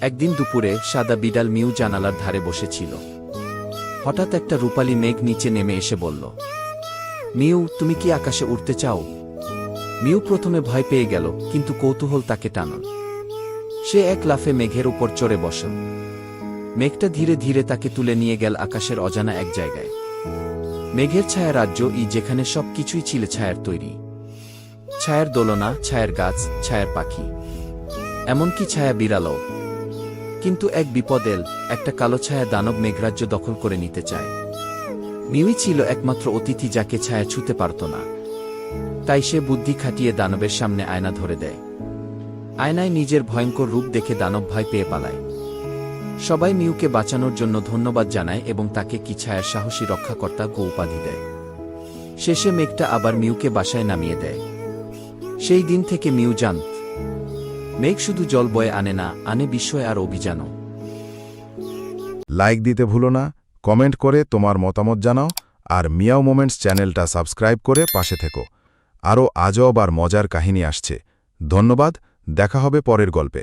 একদিন দুপুরে সাদা বিড়াল মিউ জানালার ধারে বসেছিল। হঠাৎ একটা রূপালী মেঘ নিচে নেমে এসে বলল, মিউ, তুমি কি আকাশে উড়তে চাও? মিউ প্রথমে ভয় পেয়ে গেল, কিন্তু কৌতূহল তাকে টানল। সে এক লাফে মেঘের উপর চড়ে বসল। মেঘটা ধীরে ধীরে তাকে তুলে নিয়ে গেল আকাশের অজানা এক জায়গায়। মেঘের ছায়া রাজ্য ই যেখানে সব কিছুই ছিল ছায়ার তৈরি। ছায়ার দোলনা, ছায়ার গাছ, ছায়ার পাখি। এমনকি ছায়া বিড়ালও। কিন্তু এক বিপদ এল একটা কালো ছায়া দানব মেঘরাজ্য দখল করে নিতে চায়। মিউই ছিল একমাত্র অতিথি যাকে ছায়া ছুতে পারত না। তাই সে বুদ্ধি খাটিয়ে দানবের সামনে আয়না ধরে দেয়। আয়নায় নিজের ভয়ঙ্কর রূপ দেখে দানব ভয় পেয়ে পালায়। সবাই মিউকে বাঁচানোর জন্য ধন্যবাদ জানায় এবং তাকে কি ছায়ার সাহসী রক্ষাকর্তা গো উপাধি দেয়। শেষে মেঘটা আবার মিউকে বাসায় নামিয়ে দেয়। সেই দিন থেকে মিউ জানত মেঘ শুধু জল বয়ে আনে না, আনে বিস্ময় আর অভিযানও। লাইক দিতে ভুলো না কমেন্ট করে তোমার মতামত জানাও, আর মিয়াও মোমেন্টস চ্যানেলটা সাবস্ক্রাইব করে পাশে থেকো। আরও আজব আর মজার কাহিনী আসছে। ধন্যবাদ, দেখা হবে পরের গল্পে।